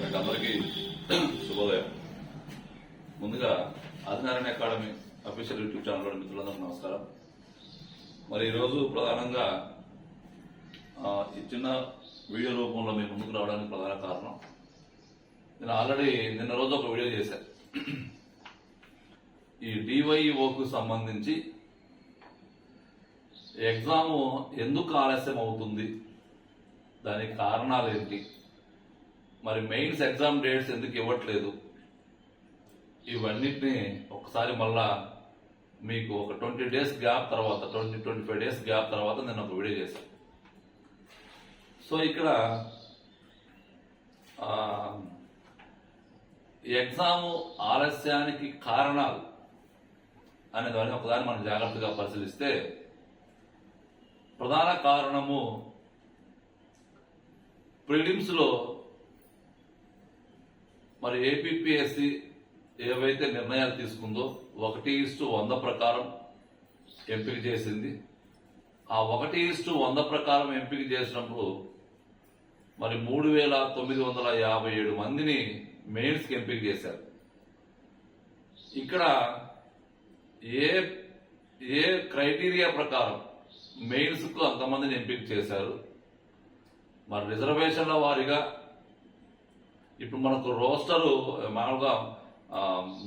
మీకు అందరికీ శుభోదయం. ముందుగా ఆదినారాయణ అకాడమీ అఫీషియల్ యూట్యూబ్ ఛానల్లో మిత్రులందరూ నమస్కారం. మరి ఈరోజు ప్రధానంగా ఈ చిన్న వీడియో రూపంలో మీ ముందుకు రావడానికి ప్రధాన కారణం నేను ఆల్రెడీ నిన్న రోజు ఒక వీడియో చేశాను. ఈ డివైఓకు సంబంధించి ఎగ్జామ్ ఎందుకు ఆలస్యం అవుతుంది దానికి కారణాలు ఏంటి మరి మెయిన్స్ ఎగ్జామ్ డేట్స్ ఎందుకు ఇవ్వట్లేదు? ఇవన్నిటిని ఒకసారి మళ్ళా మీకు ఒక ట్వంటీ డేస్ గ్యాప్ తర్వాత twenty twenty five days gap తర్వాత నేను ఒక వీడియో చేశాను. సో ఇక్కడ ఎగ్జాము ఈ ఎగ్జామ్ ఆలస్యానికి కారణాలు అనే దాన్ని ఒకదాన్ని మనం జాగ్రత్తగా పరిశీలిస్తే ప్రధాన కారణము ప్రిలిమ్స్లో మరి ఏపీపీఎస్సి ఏవైతే నిర్ణయాలు తీసుకుందో ఒకటి ఇస్టు వంద ప్రకారం ఎంపిక చేసింది. ఆ ఒకటి ఇస్టు వంద ప్రకారం ఎంపిక చేసినప్పుడు మరి మూడు వేల తొమ్మిది వందల యాభై ఏడు మందిని మెయిన్స్కి ఎంపిక చేశారు. ఇక్కడ ఏ ఏ క్రైటీరియా ప్రకారం మెయిన్స్కు అంతమందిని ఎంపిక చేశారు. మరి రిజర్వేషన్ల వారిగా ఇప్పుడు మనకు రోస్టర్ మామూలుగా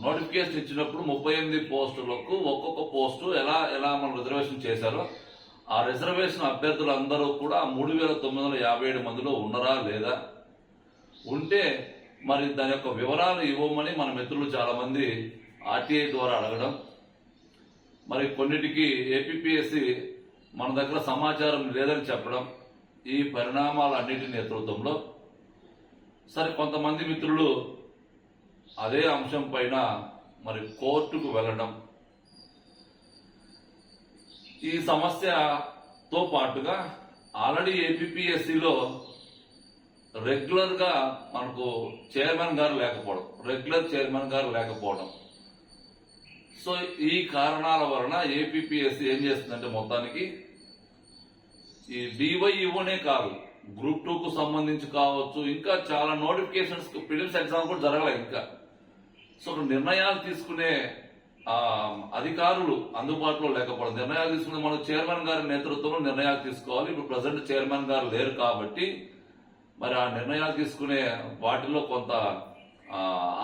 నోటిఫికేషన్ ఇచ్చినప్పుడు ముప్పై ఎనిమిది పోస్టులకు ఒక్కొక్క పోస్టు ఎలా ఎలా మనం రిజర్వేషన్ చేశారో ఆ రిజర్వేషన్ అభ్యర్థులందరూ కూడా మూడు వేల తొమ్మిది వందల యాభై ఏడు మందిలో ఉన్నారా లేదా? ఉంటే మరి దాని యొక్క వివరాలు ఇవ్వమని మన మిత్రులు చాలామంది ఆర్టీఐ ద్వారా అడగడం. మరి కొన్నిటికి ఏపీఎస్సి మన దగ్గర సమాచారం లేదని చెప్పడం ఈ పరిణామాలన్నిటి నేతృత్వంలో సరే కొంతమంది మిత్రులు అదే అంశం పైన మరి కోర్టుకు వెళ్ళడం. ఈ సమస్యతో పాటుగా ఆల్రెడీ ఏపీఎస్సిలో రెగ్యులర్గా మనకు చైర్మన్ గారు లేకపోవడం రెగ్యులర్ చైర్మన్ గారు లేకపోవడం. సో ఈ కారణాల వలన ఏపీఎస్సి ఏం చేస్తుందంటే మొత్తానికి ఈ డివైఈఓనే కాదు గ్రూప్ టూ కు సంబంధించి కావచ్చు ఇంకా చాలా నోటిఫికేషన్స్ ప్రిలిమ్స్ ఎగ్జామ్ కూడా జరగలేదు ఇంకా. సో నిర్ణయాలు తీసుకునే అధికారులు అందుబాటులో లేకపోవడం నిర్ణయాలు తీసుకునే మన చైర్మన్ గారి నేతృత్వంలో నిర్ణయాలు తీసుకోవాలి. ఇప్పుడు ప్రజెంట్ చైర్మన్ గారు లేరు కాబట్టి మరి ఆ నిర్ణయాలు తీసుకునే వాటిలో కొంత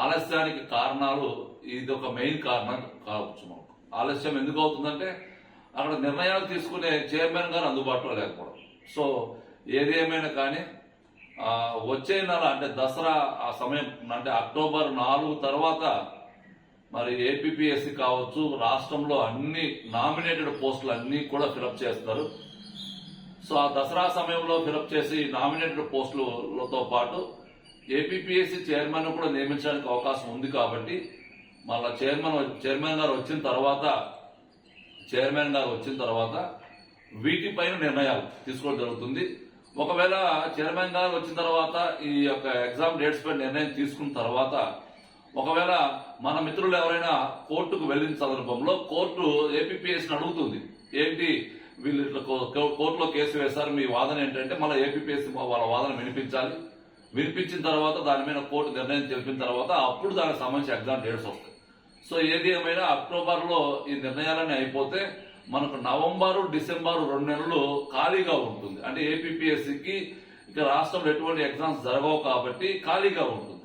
ఆలస్యానికి కారణాలు ఇది ఒక మెయిన్ కారణం కావచ్చు మనకు. ఆలస్యం ఎందుకు అవుతుందంటే అక్కడ నిర్ణయాలు తీసుకునే చైర్మన్ గారు అందుబాటులో లేకపోవడం. సో ఏది ఏమైనా కానీ వచ్చే నెల అంటే దసరా ఆ సమయం అంటే అక్టోబర్ నాలుగు తర్వాత మరి ఏపీఎస్సి కావచ్చు రాష్ట్రంలో అన్ని నామినేటెడ్ పోస్టులు అన్నీ కూడా ఫిలప్ చేస్తారు. సో ఆ దసరా సమయంలో ఫిలప్ చేసి నామినేటెడ్ పోస్టులతో పాటు ఏపీఎస్సి చైర్మన్ కూడా నియమించడానికి అవకాశం ఉంది కాబట్టి మళ్ళా చైర్మన్ చైర్మన్ గారు వచ్చిన తర్వాత చైర్మన్ గారు వచ్చిన తర్వాత వీటిపైన నిర్ణయాలు తీసుకోవడం జరుగుతుంది. ఒకవేళ చైర్మన్ గారు వచ్చిన తర్వాత ఈ యొక్క ఎగ్జామ్ డేట్స్ పై నిర్ణయం తీసుకున్న తర్వాత ఒకవేళ మన మిత్రులు ఎవరైనా కోర్టుకు వెళ్ళిన సందర్భంలో కోర్టు ఏపీఎస్ని అడుగుతుంది. ఏంటి? వీళ్ళు ఇట్లా కో- కోర్టులో కేసు వేశారు మీ వాదన ఏంటంటే మళ్ళీ ఏపీఎస్సి వాళ్ళ వాదన వినిపించాలి. వినిపించిన తర్వాత దాని మీద కోర్టు నిర్ణయం తెలిపిన తర్వాత అప్పుడు దానికి సంబంధించి ఎగ్జామ్ డేట్స్ వస్తాయి. సో ఏది ఏమైనా అక్టోబర్లో ఈ నిర్ణయాలన్నీ అయిపోతే మనకు నవంబరు డిసెంబరు రెండు నెలలు ఖాళీగా ఉంటుంది. అంటే ఏపీఎస్సికి ఇక రాష్ట్రంలో ఎటువంటి ఎగ్జామ్స్ జరగవు కాబట్టి ఖాళీగా ఉంటుంది.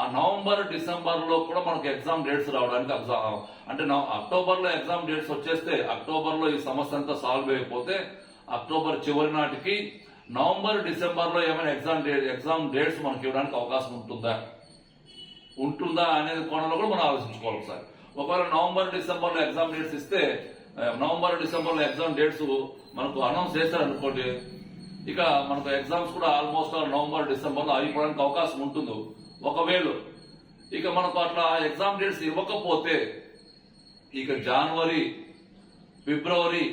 ఆ నవంబర్ డిసెంబర్లో కూడా మనకు ఎగ్జామ్ డేట్స్ రావడానికి అంటే నవ- అక్టోబర్లో ఎగ్జామ్ డేట్స్ వచ్చేస్తే అక్టోబర్లో ఈ సమస్య అంతా సాల్వ్ అయిపోతే అక్టోబర్ చివరి నాటికి నవంబర్ డిసెంబర్లో ఏమైనా ఎగ్జామ్ డేట్ ఎగ్జామ్ డేట్స్ మనకి ఇవ్వడానికి అవకాశం ఉంటుందా? ఉంటుందా అనేది కోణంలో కూడా మనం ఆలోచించుకోవాలి సార్. ఒకవేళ నవంబర్ డిసెంబర్లో ఎగ్జామ్ డేట్స్ ఇస్తే నవంబర్ డిసెంబర్లో ఎగ్జామ్ డేట్స్ మనకు అనౌన్స్ చేశారు అనుకోండి ఇక మనకు ఎగ్జామ్స్ కూడా ఆల్మోస్ట్ నవంబర్ డిసెంబర్లో అయిపోవడానికి అవకాశం ఉంటుంది. ఒకవేళ ఇక మనకు అట్లా ఎగ్జామ్ డేట్స్ ఇవ్వకపోతే ఇక జనవరి ఫిబ్రవరి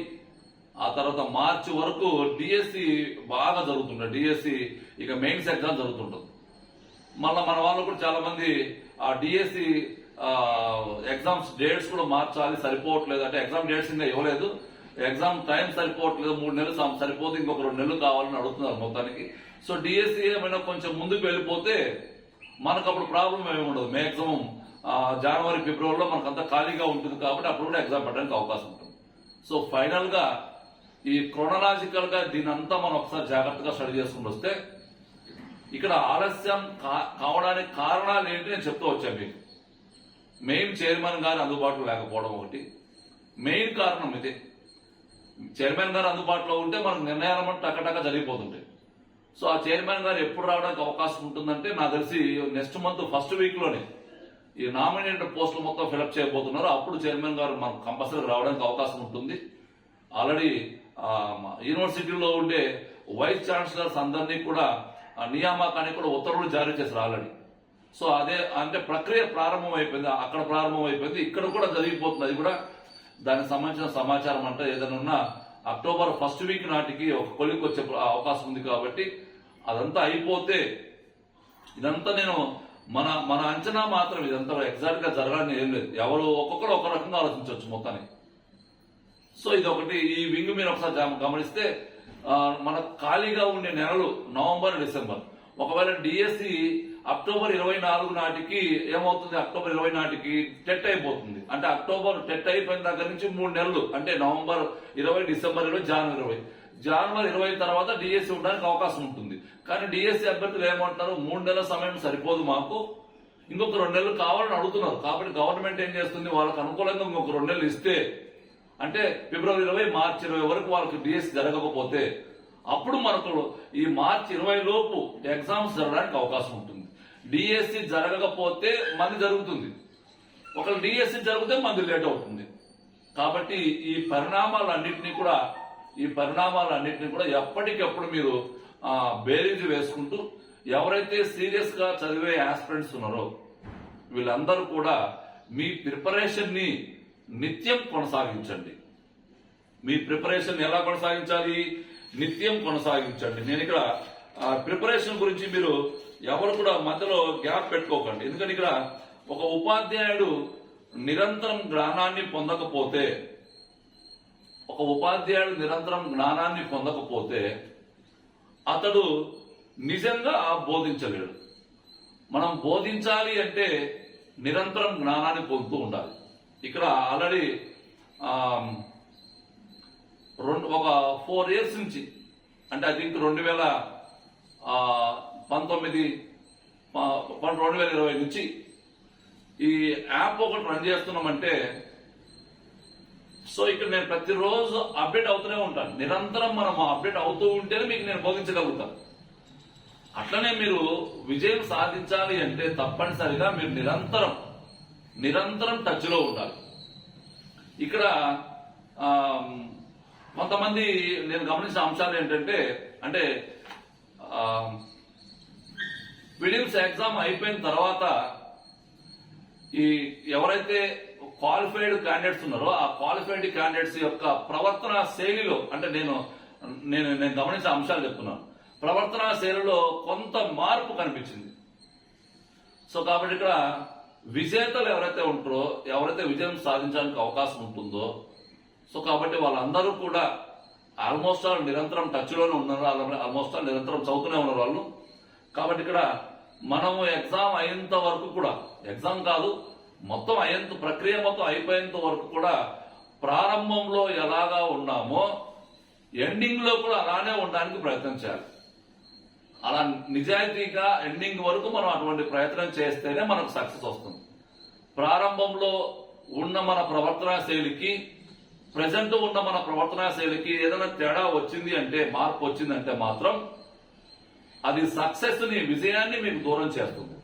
ఆ తర్వాత మార్చి వరకు డిఎస్సి బాగా జరుగుతుంటుంది డిఎస్సి ఇక మెయిన్స్ ఎగ్జామ్ జరుగుతుంటుంది. మళ్ళీ మన వాళ్ళు కూడా చాలా మంది ఆ డిఎస్సి ఎగ్జామ్స్ డేట్స్ కూడా మార్చాలి సరిపోవట్లేదు అంటే ఎగ్జామ్ డేట్స్ ఇంకా ఇవ్వలేదు. ఎగ్జామ్ టైం సరిపోవట్లేదు మూడు నెలలు సరిపోతే ఇంకొక రెండు నెలలు కావాలని అడుగుతున్నారు మొత్తానికి. సో డిఎస్సి ఏమైనా కొంచెం ముందుకు వెళ్ళిపోతే మనకు అప్పుడు ప్రాబ్లం ఏమి ఉండదు. మ్యాక్సిమం జనవరి ఫిబ్రవరిలో మనకు అంతా ఖాళీగా ఉంటుంది కాబట్టి అప్పుడు కూడా ఎగ్జామ్ పెట్టడానికి అవకాశం ఉంటుంది. సో ఫైనల్గా ఈ క్రొనలాజికల్గా దీని అంతా మనం ఒకసారి జాగ్రత్తగా స్టడీ చేసుకుని వస్తే ఇక్కడ ఆలస్యం కా- కావడానికి కారణాలు ఏంటి నేను చెప్తూ వచ్చాను మీకు. మెయిన్ చైర్మన్ గారు అందుబాటులో లేకపోవడం ఒకటి. మెయిన్ కారణం ఇదే. చైర్మన్ గారు అందుబాటులో ఉంటే మనకు నిర్ణయాలు మనం టకటక జరిగిపోతుంటాయి. సో ఆ చైర్మన్ గారు ఎప్పుడు రావడానికి అవకాశం ఉంటుందంటే నాకు తెలిసి నెక్స్ట్ మంత్ ఫస్ట్ వీక్లోనే ఈ నామినేటెడ్ పోస్టులు మొత్తం ఫిలప్ చేయబోతున్నారు. అప్పుడు చైర్మన్ గారు మనకు కంపల్సరీ రావడానికి అవకాశం ఉంటుంది. ఆల్రెడీ యూనివర్సిటీలో ఉండే వైస్ ఛాన్సలర్స్ అందరినీ కూడా నియామకానికి కూడా ఉత్తర్వులు జారీ చేశారు ఆల్రెడీ. సో అదే అంటే ప్రక్రియ ప్రారంభం అయిపోయింది అక్కడ ప్రారంభం అయిపోయింది ఇక్కడ కూడా జరిగిపోతుంది. అది కూడా దానికి సంబంధించిన సమాచారం అంటే ఏదైనా ఉన్నా అక్టోబర్ ఫస్ట్ వీక్ నాటికి ఒక కొలికి వచ్చే అవకాశం ఉంది కాబట్టి అదంతా అయిపోతే ఇదంతా నేను మన మన అంచనా మాత్రం ఇదంతా ఎగ్జాక్ట్గా జరగాలని ఏం లేదు. ఎవరు ఒక్కొక్కరు ఒక రకంగా ఆలోచించవచ్చు మొత్తానికి సో ఇది ఒకటి ఈ వింగ్ మీరు ఒకసారి గమనిస్తే మన ఖాళీగా ఉండే నెలలు నవంబర్ డిసెంబర్. ఒకవేళ డిఎస్సి అక్టోబర్ ఇరవై నాలుగు నాటికి ఏమవుతుంది? అక్టోబర్ ఇరవై నాటికి టెట్ అయిపోతుంది. అంటే అక్టోబర్ టెట్ అయిపోయిన దగ్గర నుంచి మూడు నెలలు. అంటే నవంబర్ ఇరవై డిసెంబర్ ఇరవై జనవరి ఇరవై. జనవరి ఇరవై తర్వాత డిఎస్సి ఉండడానికి అవకాశం ఉంటుంది. కానీ డిఎస్సి అభ్యర్థులు ఏమంటున్నారు మూడు నెలల సమయం సరిపోదు మాకు. ఇంకొక రెండు నెలలు కావాలని అడుగుతున్నారు. కాబట్టి గవర్నమెంట్ ఏం చేస్తుంది? వాళ్ళకి అనుకూలంగా ఇంకొక రెండు నెలలు ఇస్తే అంటే ఫిబ్రవరి ఇరవై మార్చి ఇరవై వరకు వాళ్ళకి డిఎస్సి జరగకపోతే అప్పుడు మనకు ఈ మార్చి ఇరవై లోపు ఎగ్జామ్స్ జరగడానికి అవకాశం ఉంటుంది. డిఎస్సి జరగకపోతే మంది జరుగుతుంది. ఒకవేళ డిఎస్సి జరిగితే మంది లేట్ అవుతుంది. కాబట్టి ఈ పరిణామాలన్నింటినీ కూడా ఈ పరిణామాలన్నింటినీ కూడా ఎప్పటికెప్పుడు మీరు బేరీజు వేసుకుంటూ ఎవరైతే సీరియస్గా చదివే ఆస్పిరెంట్స్ ఉన్నారో వీళ్ళందరూ కూడా మీ ప్రిపరేషన్ని నిత్యం కొనసాగించండి. మీ ప్రిపరేషన్ ఎలా కొనసాగించాలి? నిత్యం కొనసాగించండి. నేను ఇక్కడ ప్రిపరేషన్ గురించి మీరు ఎవరు కూడా మధ్యలో గ్యాప్ పెట్టుకోకండి. ఎందుకంటే ఇక్కడ ఒక ఉపాధ్యాయుడు నిరంతరం జ్ఞానాన్ని పొందకపోతే ఒక ఉపాధ్యాయుడు నిరంతరం జ్ఞానాన్ని పొందకపోతే అతడు నిజంగా బోధించలేడు. మనం బోధించాలి అంటే నిరంతరం జ్ఞానాన్ని పొందుతూ ఉండాలి. ఇక్కడ ఆల్రెడీ రెండు ఒక ఫోర్ ఇయర్స్ నుంచి అంటే ఐ థింక్ రెండు వేల పంతొమ్మిది రెండు వేల ఇరవై నుంచి ఈ యాప్ ఒకటి రన్ చేస్తున్నామంటే సో ఇక్కడ నేను ప్రతిరోజు అప్డేట్ అవుతూనే ఉంటాను. నిరంతరం మనం అప్డేట్ అవుతూ ఉంటేనే మీకు నేను బోధించగలుగుతాను అట్లనే మీరు విజయం సాధించాలి అంటే తప్పనిసరిగా మీరు నిరంతరం నిరంతరం టచ్లో ఉండాలి. ఇక్కడ కొంతమంది నేను గమనించిన అంశాలు ఏంటంటే అంటే ఫిలిమ్స్ ఎగ్జామ్ అయిపోయిన తర్వాత ఈ ఎవరైతే క్వాలిఫైడ్ క్యాండిడేట్స్ ఉన్నారో ఆ క్వాలిఫైడ్ క్యాండిడేట్స్ యొక్క ప్రవర్తన శైలిలో అంటే నేను నేను నేను గమనించిన అంశాలు చెప్తున్నాను. ప్రవర్తన శైలిలో కొంత మార్పు కనిపించింది. సో కాబట్టి ఇక్కడ విజేతలు ఎవరైతే ఉంటారో ఎవరైతే విజయం సాధించడానికి అవకాశం ఉంటుందో సో కాబట్టి వాళ్ళందరూ కూడా ఆల్మోస్ట్ ఆల్ నిరంతరం టచ్లోనే ఉన్నారు ఆల్మోస్ట్ ఆల్ నిరంతరం చదువుతూనే ఉన్నారు వాళ్ళు. కాబట్టి ఇక్కడ మనము ఎగ్జామ్ అయ్యేంత వరకు కూడా ఎగ్జామ్ కాదు మొత్తం అయ్యేంత ప్రక్రియ మొత్తం అయిపోయేంత వరకు కూడా ప్రారంభంలో ఎలాగా ఉన్నామో ఎండింగ్లో కూడా అలానే ఉండడానికి ప్రయత్నం చేయాలి. అలా నిజాయితీగా ఎండింగ్ వరకు మనం అటువంటి ప్రయత్నం చేస్తేనే మనకు సక్సెస్ వస్తుంది. ప్రారంభంలో ఉన్న మన ప్రవర్తనా శైలికి ప్రజెంట్ ఉన్న మన ప్రవర్తనా శైలికి ఏదైనా తేడా వచ్చింది అంటే మార్పు వచ్చిందంటే మాత్రం అది సక్సెస్ని విజయాన్ని మీకు దూరం చేస్తుంది.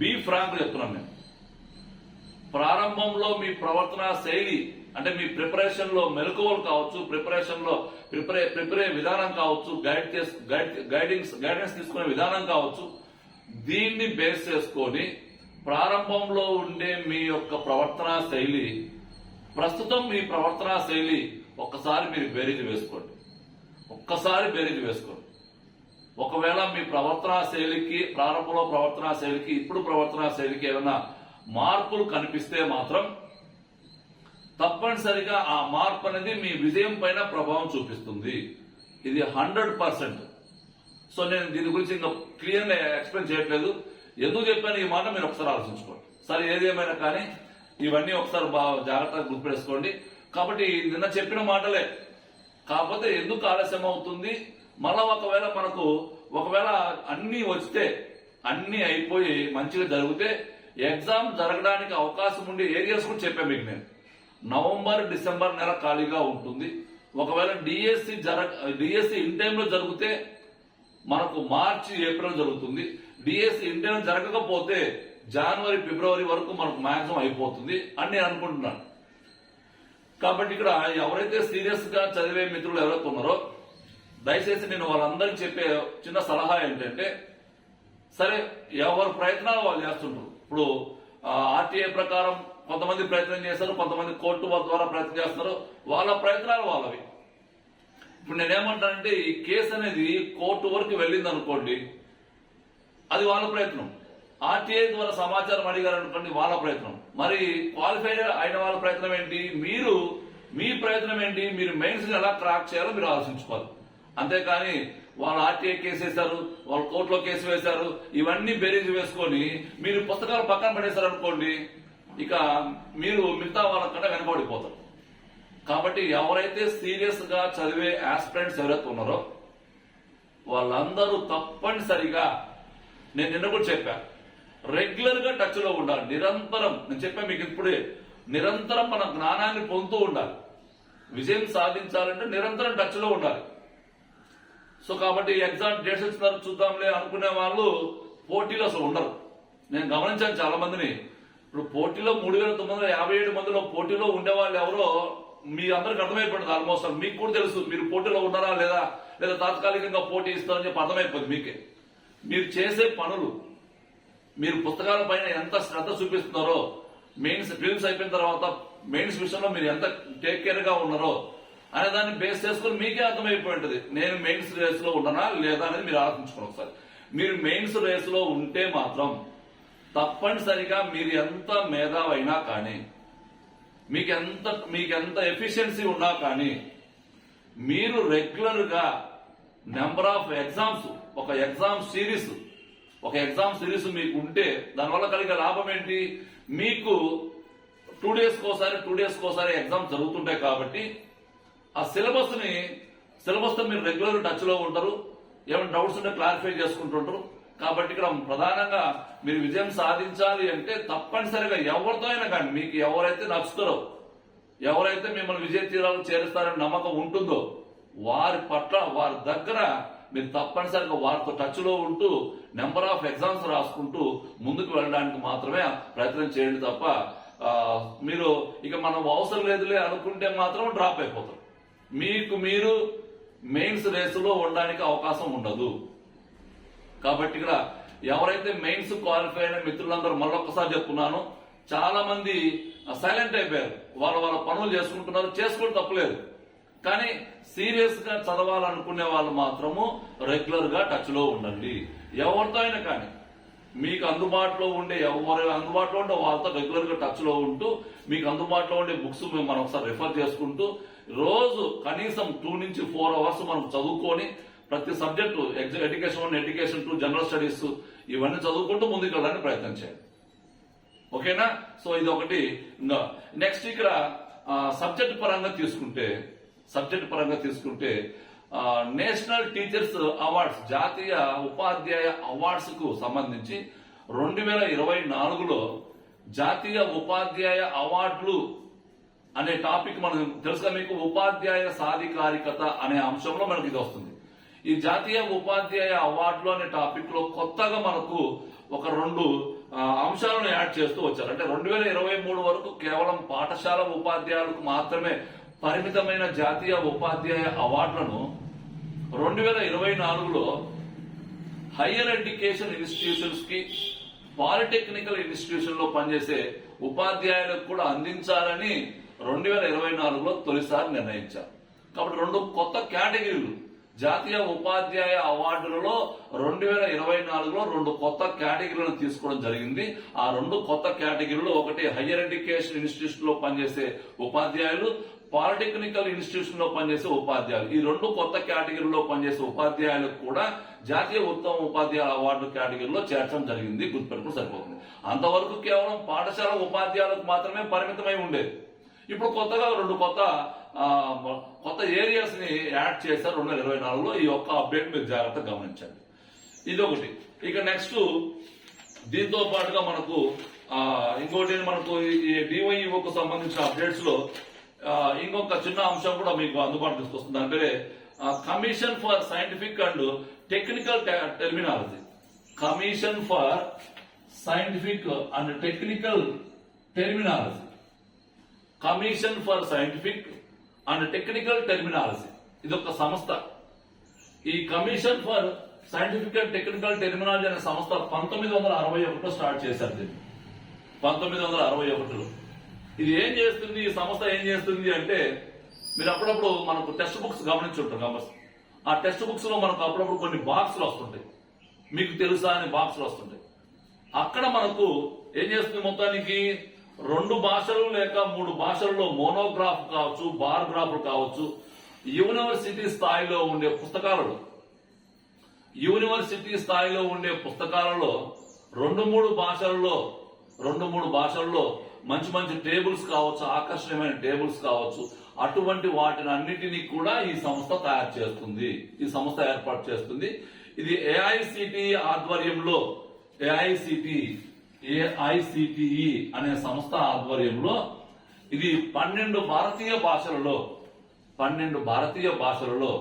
బీ ఫ్రాంక్ చెప్తున్నాను నేను. ప్రారంభంలో మీ ప్రవర్తన శైలి అంటే మీ ప్రిపరేషన్లో మెలకువలు కావచ్చు ప్రిపరేషన్లో ప్రిపరే ప్రిపరే విధానం కావచ్చు గైడ్ చేస్ గైడ్ గైడింగ్స్ గైడెన్స్ తీసుకునే విధానం కావచ్చు దీన్ని బేస్ చేసుకొని ప్రారంభంలో ఉండే మీ యొక్క ప్రవర్తన శైలి ప్రస్తుతం మీ ప్రవర్తన శైలి ఒక్కసారి మీరు బేరీజ్ వేసుకోండి. ఒక్కసారి బేరీజ్ వేసుకోండి. ఒకవేళ మీ ప్రవర్తన శైలికి ప్రారంభంలో ప్రవర్తన శైలికి ఇప్పుడు ప్రవర్తన శైలికి ఏమైనా మార్పులు కనిపిస్తే మాత్రం తప్పనిసరిగా ఆ మార్పు అనేది మీ విజయం పైన ప్రభావం చూపిస్తుంది. ఇది హండ్రెడ్ పర్సెంట్. సో నేను దీని గురించి ఇంకా క్లియర్గా ఎక్స్ప్లెయిన్ చేయట్లేదు. ఎందుకు చెప్పాను ఈ మాట మీరు ఒకసారి ఆలోచించుకోండి. సరే ఏది ఏమైనా కానీ ఇవన్నీ ఒకసారి బాగా జాగ్రత్తగా గుర్తుపెట్టుకోండి. కాబట్టి నిన్న చెప్పిన మాటలే. కాకపోతే ఎందుకు ఆలస్యం అవుతుంది? మళ్ళా ఒకవేళ మనకు ఒకవేళ అన్ని వస్తే అన్ని అయిపోయి మంచిగా జరిగితే ఎగ్జామ్ జరగడానికి అవకాశం ఉండే ఏరియాస్ కూడా చెప్పాను మీకు నేను. నవంబర్ డిసెంబర్ నెల ఖాళీగా ఉంటుంది. ఒకవేళ డిఎస్సి జరగ డిఎస్సి ఇన్ టైంలో జరిగితే మనకు మార్చి ఏప్రిల్ జరుగుతుంది. డిఎస్సి ఇన్ టైం జరగకపోతే జనవరి ఫిబ్రవరి వరకు మనకు మాక్సిమం అయిపోతుంది అని నేను అనుకుంటున్నాను. కాబట్టి ఇక్కడ ఎవరైతే సీరియస్గా చదివే మిత్రులు ఎవరైతే ఉన్నారో దయచేసి నేను వాళ్ళందరికీ చెప్పే చిన్న సలహా ఏంటంటే సరే ఎవరి ప్రయత్నాలు వాళ్ళు చేస్తుంటారు ఇప్పుడు ఆర్టీఐ ప్రకారం కొంతమంది ప్రయత్నం చేస్తారు కొంతమంది కోర్టు ద్వారా ప్రయత్నం చేస్తారు. వాళ్ళ ప్రయత్నాలు వాళ్ళవి. ఇప్పుడు నేనేమంటానంటే ఈ కేసు అనేది కోర్టు వరకు వెళ్ళింది అనుకోండి అది వాళ్ళ ప్రయత్నం. ఆర్టీఐ ద్వారా సమాచారం అడిగారు అనుకోండి వాళ్ళ ప్రయత్నం. మరి క్వాలిఫైడ్ అయిన వాళ్ళ ప్రయత్నం ఏంటి? మీరు మీ ప్రయత్నం ఏంటి? మీరు మెయిన్స్ ఎలా క్రాక్ చేయాలో మీరు ఆలోచించుకోవాలి. అంతేకాని వాళ్ళు ఆర్టీఐ కేసు వేశారు వాళ్ళు కోర్టులో కేసు వేశారు ఇవన్నీ బెరీజ్ వేసుకొని మీరు పుస్తకాలు పక్కన పడేశారు అనుకోండి ఇక మీరు మిగతా వాళ్ళకంటే వెనకబడిపోతారు. కాబట్టి ఎవరైతే సీరియస్గా చదివే ఆస్పిరెంట్స్ ఎవరైతే ఉన్నారో వాళ్ళందరూ తప్పనిసరిగా నేను నిన్న కూడా చెప్పా రెగ్యులర్గా టచ్లో ఉండాలి నిరంతరం నేను చెప్పా మీకు ఇప్పుడే నిరంతరం మన జ్ఞానాన్ని పొందుతూ ఉండాలి. విజయం సాధించాలంటే నిరంతరం టచ్లో ఉండాలి. సో కాబట్టి ఎగ్జామ్ డేట్స్ వచ్చినారు చూద్దాంలే అనుకునే వాళ్ళు పోటీలో అసలు ఉండరు. నేను గమనించాను చాలా మందిని ఇప్పుడు పోటీలో మూడు వేల తొమ్మిది వందల యాభై ఏడు మందిలో పోటీలో ఉండేవాళ్ళు ఎవరో మీ అందరికి అర్థమైపోయింది ఆల్మోస్ట్ మీకు కూడా తెలుసు మీరు పోటీలో ఉన్నారా లేదా లేదా తాత్కాలికంగా పోటీ ఇస్తారని చెప్పి అర్థమైపోయింది మీకే. మీరు చేసే పనులు మీరు పుస్తకాల పైన ఎంత శ్రద్ధ చూపిస్తున్నారో మెయిన్స్ ఫిల్మ్స్ అయిపోయిన తర్వాత మెయిన్స్ విషయంలో మీరు ఎంత టేక్ కేర్గా ఉన్నారో అనే దాన్ని బేస్ చేసుకుని మీకే అర్థమైపోయి ఉంటుంది. నేను మెయిన్స్ రేస్లో ఉన్నానా లేదా అనేది మీరు ఆలోచించుకోండి ఒకసారి. మీరు మెయిన్స్ రేస్లో ఉంటే మాత్రం తప్పనిసరిగా మీరు ఎంత మేధావైనా కానీ మీకు ఎంత మీకు ఎంత ఎఫిషియన్సీ ఉన్నా కానీ మీరు రెగ్యులర్గా నెంబర్ ఆఫ్ ఎగ్జామ్స్ ఒక ఎగ్జామ్ సిరీస్ ఒక ఎగ్జామ్ సిరీస్ మీకు ఉంటే దానివల్ల కలిగే లాభం ఏంటి? మీకు టూ డేస్ కోసారి టూ డేస్ కోసారి ఎగ్జామ్ జరుగుతుంటాయి కాబట్టి ఆ సిలబస్ని సిలబస్తో మీరు రెగ్యులర్ టచ్లో ఉంటారు. ఏమైనా డౌట్స్ ఉంటే క్లారిఫై చేసుకుంటుంటారు. కాబట్టి ఇక్కడ ప్రధానంగా మీరు విజయం సాధించాలి అంటే తప్పనిసరిగా ఎవరితో అయినా కానీ మీకు ఎవరైతే నచ్చుతారో ఎవరైతే మిమ్మల్ని విజయ తీరాలు చేరుస్తారని నమ్మకం ఉంటుందో వారి పట్ల వారి దగ్గర మీరు తప్పనిసరిగా వారితో టచ్లో ఉంటూ నెంబర్ ఆఫ్ ఎగ్జామ్స్ రాసుకుంటూ ముందుకు వెళ్ళడానికి మాత్రమే ప్రయత్నం చేయండి తప్ప మీరు ఇక మనం అవసరం లేదులే అనుకుంటే మాత్రం డ్రాప్ అయిపోతారు. మీకు మీరు మెయిన్స్ రేసులో ఉండడానికి అవకాశం ఉండదు. కాబట్టి ఇక్కడ ఎవరైతే మెయిన్స్ క్వాలిఫై అయిన మిత్రులందరూ మరొకసారి చెప్తున్నాను చాలా మంది సైలెంట్ అయిపోయారు. వాళ్ళ వాళ్ళ పనులు చేసుకుంటున్నారు చేసుకోవడం తప్పలేదు. కానీ సీరియస్గా చదవాలనుకునే వాళ్ళు మాత్రము రెగ్యులర్గా టచ్లో ఉండండి. ఎవరితో అయినా కానీ. మీకు అందుబాటులో ఉండే ఎవరు అందుబాటులో ఉండే వాళ్ళతో రెగ్యులర్గా టచ్లో ఉంటూ మీకు అందుబాటులో ఉండే బుక్స్ మేము మనం ఒకసారి రిఫర్ చేసుకుంటూ రోజు కనీసం టూ నుంచి ఫోర్ అవర్స్ మనం చదువుకొని ప్రతి subject education one education two general studies ఇవన్నీ చదువుకుంటూ ముందుకు వెళ్ళడానికి ప్రయత్నం చేయండి ఓకేనా? సో ఇది ఒకటి ఇంకా నెక్స్ట్ ఇక్కడ సబ్జెక్ట్ పరంగా తీసుకుంటే సబ్జెక్ట్ పరంగా తీసుకుంటే నేషనల్ టీచర్స్ అవార్డ్స్ జాతీయ ఉపాధ్యాయ అవార్డ్స్కు సంబంధించి రెండు వేల ఇరవై నాలుగులో జాతీయ ఉపాధ్యాయ అవార్డులు అనే టాపిక్ మనం తెలుసుగా మీకు? ఉపాధ్యాయ సాధికారికత అనే అంశంలో మనకి ఇది వస్తుంది. ఈ జాతీయ ఉపాధ్యాయ అవార్డులు అనే టాపిక్లో కొత్తగా మనకు ఒక రెండు అంశాలను యాడ్ చేస్తూ వచ్చారు. అంటే రెండు వేల ఇరవై మూడు వరకు కేవలం పాఠశాల ఉపాధ్యాయులకు మాత్రమే పరిమితమైన జాతీయ ఉపాధ్యాయ అవార్డులను రెండు వేల ఇరవై నాలుగులో హయ్యర్ ఎడ్యుకేషన్ ఇన్స్టిట్యూషన్స్కి పాలిటెక్నికల్ ఇన్స్టిట్యూషన్లో పనిచేసే ఉపాధ్యాయులకు కూడా అందించాలని రెండు వేల ఇరవై నాలుగులో తొలిసారి నిర్ణయించారు. కాబట్టి రెండు కొత్త కేటగిరీలు జాతీయ ఉపాధ్యాయ అవార్డులలో రెండు వేల ఇరవై నాలుగులో రెండు కొత్త కేటగిరీలను తీసుకోవడం జరిగింది. ఆ రెండు కొత్త కేటగిరీలు ఒకటి హయ్యర్ ఎడ్యుకేషన్ ఇన్స్టిట్యూషన్లో పనిచేసే ఉపాధ్యాయులు పాలిటెక్నికల్ ఇన్స్టిట్యూషన్లో పనిచేసే ఉపాధ్యాయులు. ఈ రెండు కొత్త కేటగిరీలో పనిచేసే ఉపాధ్యాయులకు కూడా జాతీయ ఉత్తమ ఉపాధ్యాయుల అవార్డు కేటగిరీలో చేర్చడం జరిగింది. గుర్తుపెట్టుకుని సరిపోతుంది. అంతవరకు కేవలం పాఠశాల ఉపాధ్యాయులకు మాత్రమే పరిమితమై ఉండేది. ఇప్పుడు కొత్తగా రెండు కొత్త కొత్త ఏరియాస్ని యాడ్ చేశారు రెండు వేల ఇరవై నాలుగులో. ఈ యొక్క అప్డేట్ మీరు జాగ్రత్తగా గమనించండి. ఇది ఒకటి. ఇక నెక్స్ట్ దీంతో పాటుగా మనకు ఇంకోటి మనకు ఈ డివైఓకు సంబంధించిన అప్డేట్స్లో ఇంకొక చిన్న అంశం కూడా మీకు అందుబాటులో తీసుకొస్తుంది. దాని పేరే commission for scientific and technical terminology commission for scientific and technical terminology commission for scientific and technical terminology ఇది ఒక సంస్థ. ఈ commission for scientific and technical terminology అనే సంస్థ పంతొమ్మిది వందల అరవై ఒకటిలో స్టార్ట్ చేశారు దీన్ని. పంతొమ్మిది వందల అరవై ఒకటిలో ఇది ఏం చేస్తుంది? ఈ సంస్థ ఏం చేస్తుంది అంటే మీరు అప్పుడప్పుడు మనకు టెక్స్ట్ బుక్స్ గమనించుంటారు కాబట్టి ఆ టెక్స్ట్ బుక్స్లో మనకు అప్పుడప్పుడు కొన్ని బాక్సులు వస్తుంటాయి. మీకు తెలుసా అనే బాక్సులు వస్తుంటాయి. అక్కడ మనకు ఏం చేస్తుంది మొత్తానికి? రెండు భాషలు లేక మూడు భాషల్లో మోనోగ్రాఫ్ కావచ్చు బార్గ్రాఫ్లు కావచ్చు యూనివర్సిటీ స్థాయిలో ఉండే పుస్తకాలలో యూనివర్సిటీ స్థాయిలో ఉండే పుస్తకాలలో రెండు మూడు భాషల్లో రెండు మూడు భాషల్లో మంచి మంచి టేబుల్స్ కావచ్చు ఆకర్షణీయమైన టేబుల్స్ కావచ్చు అటువంటి వాటిని అన్నిటినీ కూడా ఈ సంస్థ తయారు చేస్తుంది. ఈ సంస్థ ఏర్పాటు చేస్తుంది. ఇది ఏఐసిటి ఆధ్వర్యంలో ఏఐసిటి ఏఐసిటిఈ అనే సంస్థ ఆధ్వర్యంలో ఇది పన్నెండు భారతీయ భాషలలో పన్నెండు భారతీయ భాషలలో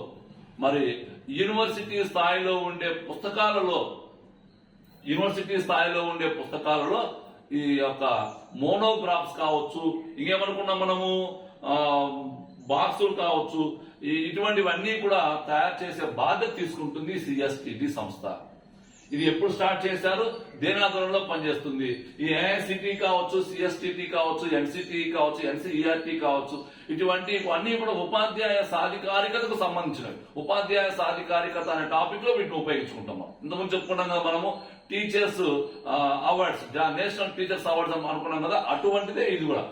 మరి యూనివర్సిటీ స్థాయిలో ఉండే పుస్తకాలలో యూనివర్సిటీ స్థాయిలో ఉండే పుస్తకాలలో ఈ యొక్క మోనోగ్రాఫ్స్ కావచ్చు ఇంకేమనుకున్నాం మనము? బాక్సులు కావచ్చు ఇటువంటివన్నీ కూడా తయారు చేసే బాధ్యత తీసుకుంటుంది సిఎస్టిటి సంస్థ. ఇది ఎప్పుడు స్టార్ట్ చేశారు? దేని పనిచేస్తుంది. ఈ ఏఐసిటి కావచ్చు సిఎస్టిటి కావచ్చు ఎన్సిటి కావచ్చు ఎన్సిఈఆర్టీ కావచ్చు ఇటువంటి అన్ని కూడా ఉపాధ్యాయ సాధికారికతకు సంబంధించినవి. ఉపాధ్యాయ సాధికారికత అనే టాపిక్లో వీటిని ఉపయోగించుకుంటాము ఇంతకుముందు చెప్పుకున్నాం కదా మనము teachers awards national teachers awards అనుకున్నాం కదా అటువంటిదే ఇది కూడా.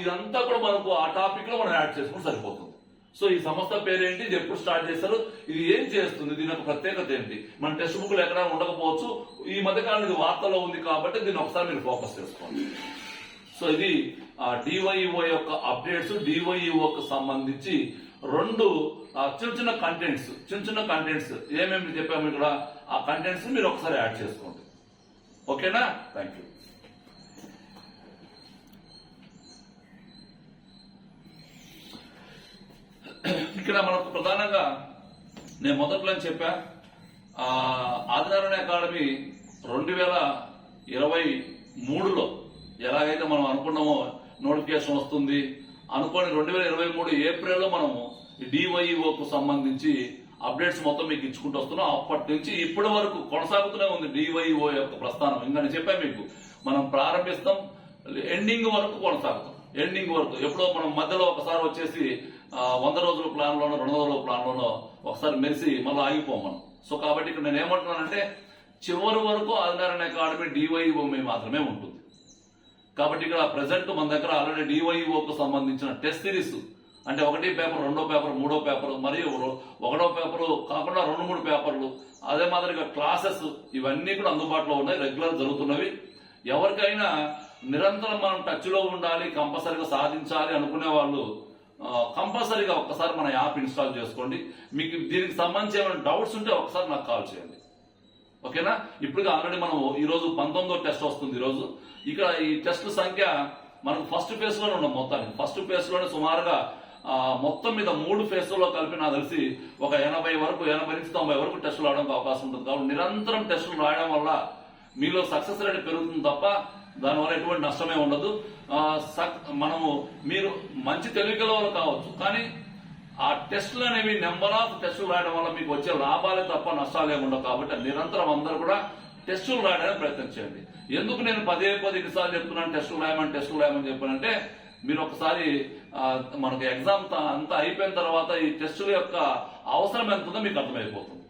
ఇదంతా కూడా మనకు ఆ టాపిక్లో మనం యాడ్ చేసుకుంటే సరిపోతుంది. సో ఈ సంస్థ పేరేంటి? ఇది ఎప్పుడు స్టార్ట్ చేశారు? ఇది ఏం చేస్తుంది? దీని యొక్క ప్రత్యేకత ఏంటి? మన టెక్స్ట్ బుక్లు ఎక్కడ ఉండకపోవచ్చు. ఈ మధ్యకాలం ఇది వార్తలో ఉంది కాబట్టి దీన్ని ఒకసారి మీరు ఫోకస్ చేసుకోండి. సో ఇది ఆ డివైఓ యొక్క అప్డేట్స్ డివైఓకి సంబంధించి రెండు చిన్న చిన్న కంటెంట్స్ చిన్న చిన్న కంటెంట్స్ ఏమేమి చెప్పాము ఇక్కడ? ఆ కంటెంట్స్ మీరు ఒకసారి యాడ్ చేసుకోండి. ఓకేనా? థ్యాంక్ యూ ఇక్కడ మనకు ప్రధానంగా నేను మొదట్లో చెప్పా? ఆదినారాయణ అకాడమీ రెండు వేల ఇరవై మూడులో ఎలాగైతే మనం అనుకున్నామో నోటిఫికేషన్ వస్తుంది అనుకోని రెండు వేల ఇరవై మూడు ఏప్రిల్లో మనము డివైఓకు సంబంధించి అప్డేట్స్ మొత్తం మీకు ఇచ్చుకుంటూ వస్తున్నాం. అప్పటి నుంచి ఇప్పటి వరకు కొనసాగుతూనే ఉంది డివైఓ యొక్క ప్రస్థానం. ఇంకా నేను చెప్పాను మీకు మనం ప్రారంభిస్తాం ఎండింగ్ వరకు కొనసాగుతాం. ఎండింగ్ వరకు ఎప్పుడో మనం మధ్యలో ఒకసారి వచ్చేసి వంద రోజుల ప్లాన్ లోనో రెండు వందల రోజుల ప్లాన్ లోనో ఒకసారి మెరిసి మళ్ళీ ఆగిపోం మనం. సో కాబట్టి ఇక్కడ నేను ఏమంటున్నానంటే చివరి వరకు ఆదినారాయణ అకాడమీ డివైఓ మాత్రమే ఉంటుంది. కాబట్టి ఇక్కడ ప్రజెంట్ మన దగ్గర ఆల్రెడీ డివైఓకు సంబంధించిన టెస్ట్ సిరీస్ అంటే ఒకటి పేపర్ రెండో పేపర్ మూడో పేపర్ మరియు ఒకటో పేపర్ కాకుండా రెండు మూడు పేపర్లు అదే మాదిరిగా క్లాసెస్ ఇవన్నీ కూడా అందుబాటులో ఉన్నాయి రెగ్యులర్ జరుగుతున్నవి. ఎవరికైనా నిరంతరం మనం టచ్లో ఉండాలి కంపల్సరీగా సాధించాలి అనుకునే వాళ్ళు కంపల్సరీగా ఒక్కసారి మన యాప్ ఇన్స్టాల్ చేసుకోండి. మీకు దీనికి సంబంధించి ఏమైనా డౌట్స్ ఉంటే ఒకసారి నాకు కాల్ చేయండి. ఓకేనా? ఇప్పుడు ఆల్రెడీ మనం ఈరోజు పంతొమ్మిదో టెస్ట్ వస్తుంది ఈరోజు. ఇక్కడ ఈ టెస్ట్ సంఖ్య మనకు ఫస్ట్ ఫేజ్లోనే ఉన్నాం మొత్తానికి. ఫస్ట్ ఫేజ్లోనే సుమారుగా మొత్తం మీద మూడు ఫేజ్లో కలిపి నాకు తెలిసి ఒక ఎనభై వరకు ఎనభై నుంచి తొంభై వరకు టెస్టులు రావడానికి అవకాశం ఉంటుంది. కాబట్టి నిరంతరం టెస్టులు రాయడం వల్ల మీలో సక్సెస్ రేట్ పెరుగుతుంది తప్ప దానివల్ల ఎటువంటి నష్టమే ఉండదు. సక్- మనము మీరు మంచి తెలివికలో కావచ్చు కానీ ఆ టెస్టులు అనేవి నెంబర్ ఆఫ్ టెస్టులు రాయడం వల్ల మీకు వచ్చే లాభాలే తప్ప నష్టాలే ఉండవు కాబట్టి నిరంతరం అందరూ కూడా టెస్టులు రాయడానికి ప్రయత్నం చేయండి. ఎందుకు నేను పదే పది సార్లు చెప్తున్నాను టెస్టులు రాయమని టెస్టులు రాయమని చెప్పానంటే మీరు ఒకసారి మనకు ఎగ్జామ్ అంతా అయిపోయిన తర్వాత ఈ టెస్టుల యొక్క అవసరం ఎంత ఉందో మీకు అర్థమైపోతుంది.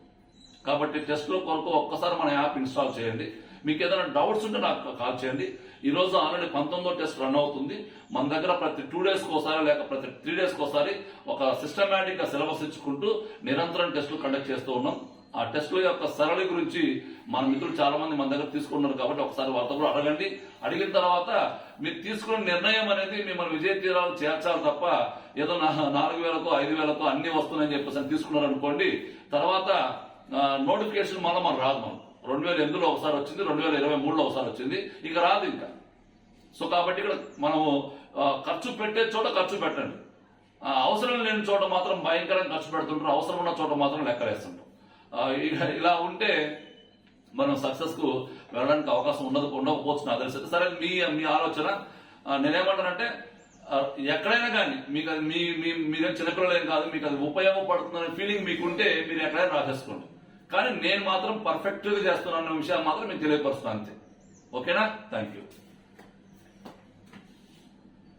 కాబట్టి టెస్టుల కొరకు ఒక్కసారి మన యాప్ ఇన్స్టాల్ చేయండి. మీకు ఏదైనా డౌట్స్ ఉంటే నాకు కాల్ చేయండి. ఈ రోజు ఆల్రెడీ పంతొమ్మిదో టెస్ట్ రన్ అవుతుంది. మన దగ్గర ప్రతి టూ డేస్ ఒకసారి లేక ప్రతి త్రీ డేస్ ఒకసారి ఒక సిస్టమేటిక్గా సిలబస్ ఇచ్చుకుంటూ నిరంతరం టెస్టులు కండక్ట్ చేస్తూ ఉన్నాం. ఆ టెస్టుల యొక్క సరళి గురించి మన మిత్రులు చాలా మంది మన దగ్గర తీసుకున్నారు కాబట్టి ఒకసారి వార్త కూడా అడగండి. అడిగిన తర్వాత మీరు తీసుకున్న నిర్ణయం అనేది మిమ్మల్ని విజయ తీరాలు చేర్చాలి తప్ప ఏదో నాలుగు వేలకో ఐదు వేలకో అన్ని వస్తున్నాయని చెప్పేసి తీసుకున్నారు అనుకోండి తర్వాత నోటిఫికేషన్ మళ్ళీ మనం రాదు మనం రెండు వేల ఎనిమిదిలో ఒకసారి వచ్చింది రెండు వేల ఇరవై మూడులో ఒకసారి వచ్చింది. ఇక రాదు ఇంకా. సో కాబట్టి ఇక్కడ మనము ఖర్చు పెట్టే చోట ఖర్చు పెట్టండి. అవసరం లేని చోట మాత్రం భయంకరంగా ఖర్చు పెడుతుంటారు. అవసరం ఉన్న చోట మాత్రం లెక్కలేస్తుంటాం ఇలా ఉంటే మనం సక్సెస్కు వెళ్ళడానికి అవకాశం ఉండదు ఉండకపోవచ్చు నాకు తెలిసి. సరే మీ మీ ఆలోచన. నేనేమంటానంటే ఎక్కడైనా కానీ మీకు అది మీ మీ మీరు చిన్నపిల్లలు ఏం కాదు మీకు అది ఉపయోగపడుతుందనే ఫీలింగ్ మీకుంటే మీరు ఎక్కడైనా రాసేసుకోండి. కానీ నేను మాత్రం పర్ఫెక్ట్గా చేస్తున్నాను అన్న విషయాలు మాత్రం మీకు తెలియపరుస్తున్నాను అంతే. ఓకేనా? Thank you